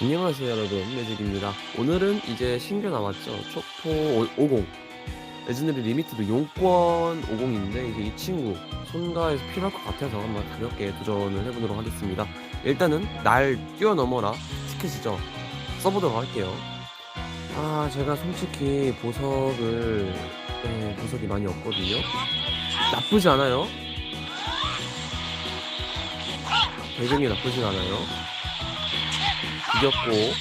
안녕하세요 여러분. 매직입니다. 오늘은 이제 신규 나왔죠. 초포 50 레전드리 리미티드 용권 50인데 이제 이 친구 손가에서 필요할 것 같아서 한번 가볍게 도전을 해보도록 하겠습니다. 일단은 날 뛰어넘어라 티켓이죠. 써보도록 할게요. 아 제가 솔직히 보석을 네, 보석이 많이 없거든요. 나쁘지 않아요. 배경이 나쁘진 않아요 이겼고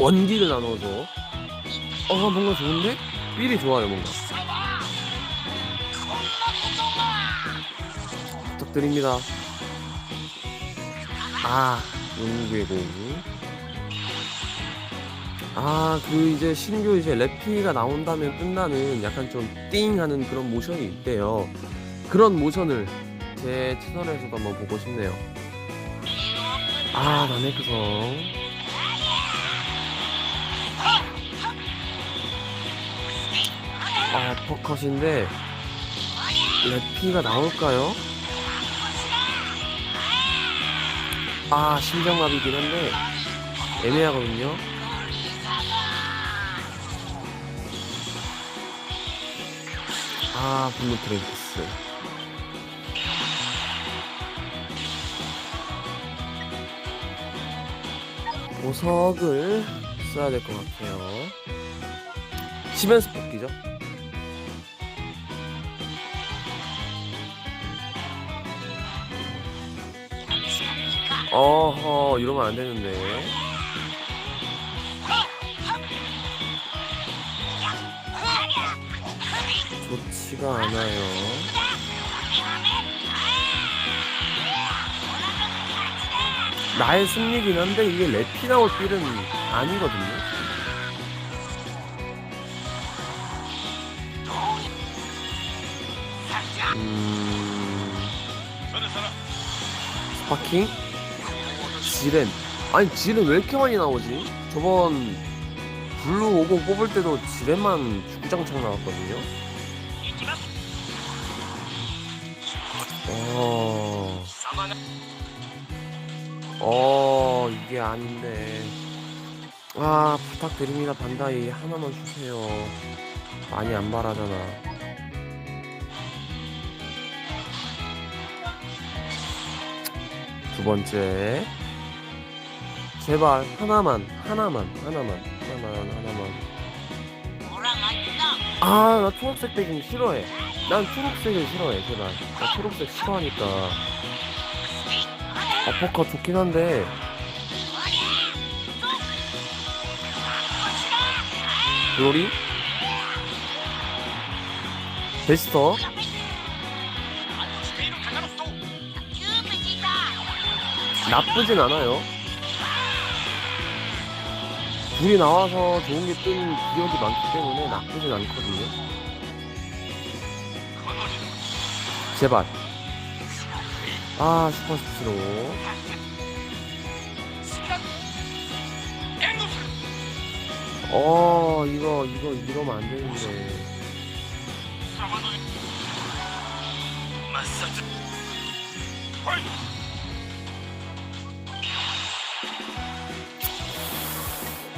원기를 나눠서 어 뭔가 좋은데? 삘이 좋아요 뭔가. 부탁드립니다. 아 용구의 공 아 그 이제 신규 이제 래피가 나온다면 끝나는 약간 좀 띵 하는 그런 모션이 있대요. 그런 모션을 제 채널에서도 한번 보고 싶네요 아, 나네크성. 아, 퍼컷인데, 래피가 나올까요? 아, 심장마비긴 한데, 애매하거든요. 아, 블루 트레이스. 보석을 써야 될 것 같아요. 시멘스 뽑기죠. 어허, 이러면 안 되는데. 좋지가 않아요. 나의 승리긴 한데 이게 래피 나올 필은 아니거든요. 음... 스파킹? 지렌. 아니 지렌 왜 이렇게 많이 나오지? 저번 블루 50 뽑을 때도 지렌만 주구장창 나왔거든요. 어... 어 이게 아닌데. 아 부탁드립니다 반다이. 하나만 주세요. 많이 안 바라잖아. 두 번째. 제발 하나만 하나만 하나만 하나만 하나만. 아 나 초록색 배경 싫어해. 난 초록색을 싫어해 제발. 나 초록색 싫어하니까 아포카 좋긴 한데. 글로리? 베스터? 나쁘진 않아요. 둘이 나와서 좋은 게 뜬 기억이 많기 때문에 나쁘진 않거든요. 제발 아 슈퍼 스피로. 어 이거 이거 이러면 안 되는데.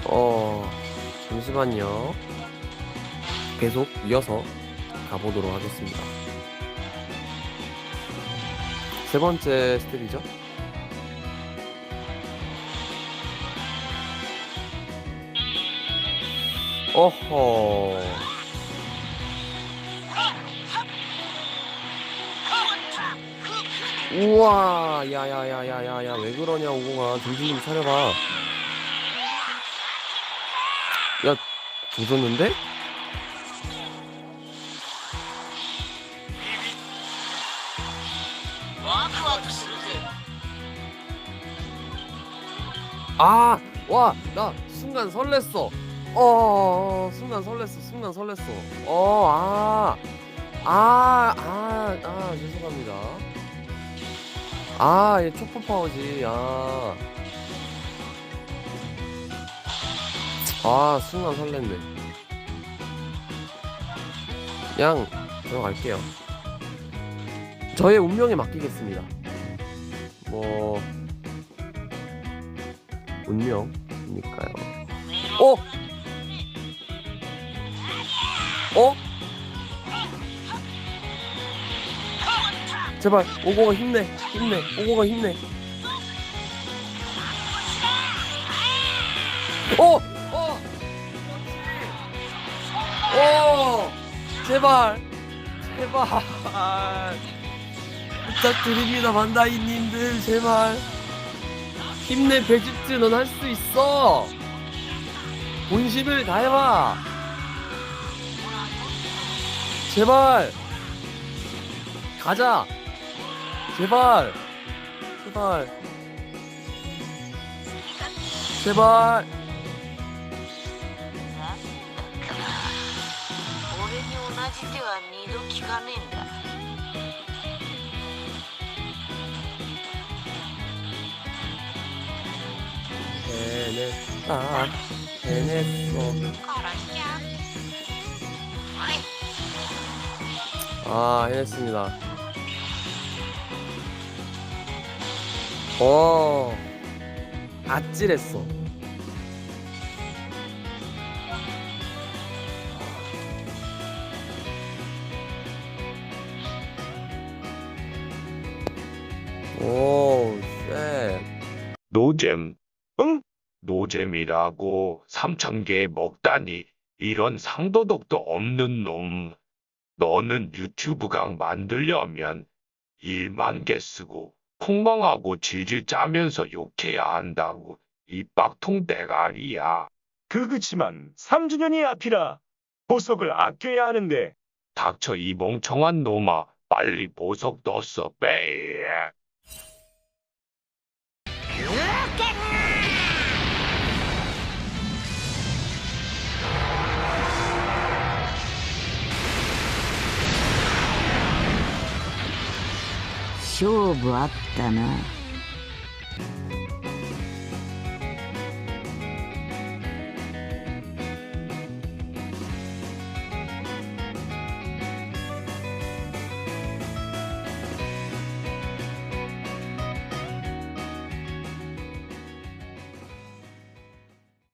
어 잠시만요. 계속 이어서 가보도록 하겠습니다 세 번째 스텝이죠? 어허. 우와 야야야야야야 왜 그러냐 오공아. 정신 좀 차려봐. 야 조졌는데? 아, 와, 나 순간 설렜어. 어, 순간 설렜어. 순간 설렜어. 어, 아, 아, 아, 아, 죄송합니다. 아, 얘 초코 파워지. 아, 아, 순간 설렜네. 그냥 들어갈게요. 저의 운명에 맡기겠습니다. 뭐 운명이니까요. 어? 어? 제발 오공아 힘내 힘내 오공아 힘내 어! 어! 어! 제발 제발 부탁드립니다 반다이님들 제발 힘내 베지트 넌 할 수 있어. 본심을 다해봐. 제발. 가자. 제발. 제발. 제발 얘네 아 얘네 어아 해냈습니다. 어 아찔했어. 오쌤 노잼. 응? 노잼이라고 3천 개 먹다니 이런 상도덕도 없는 놈. 너는 유튜브 강 만들려면 1만 개 쓰고 콩망하고 질질 짜면서 욕해야 한다고 이 빡통 대가리야. 그 그치만 3주년이 앞이라 보석을 아껴야 하는데 닥쳐 이 멍청한 놈아 빨리 보석 넣었어 빼. 勝負あったな。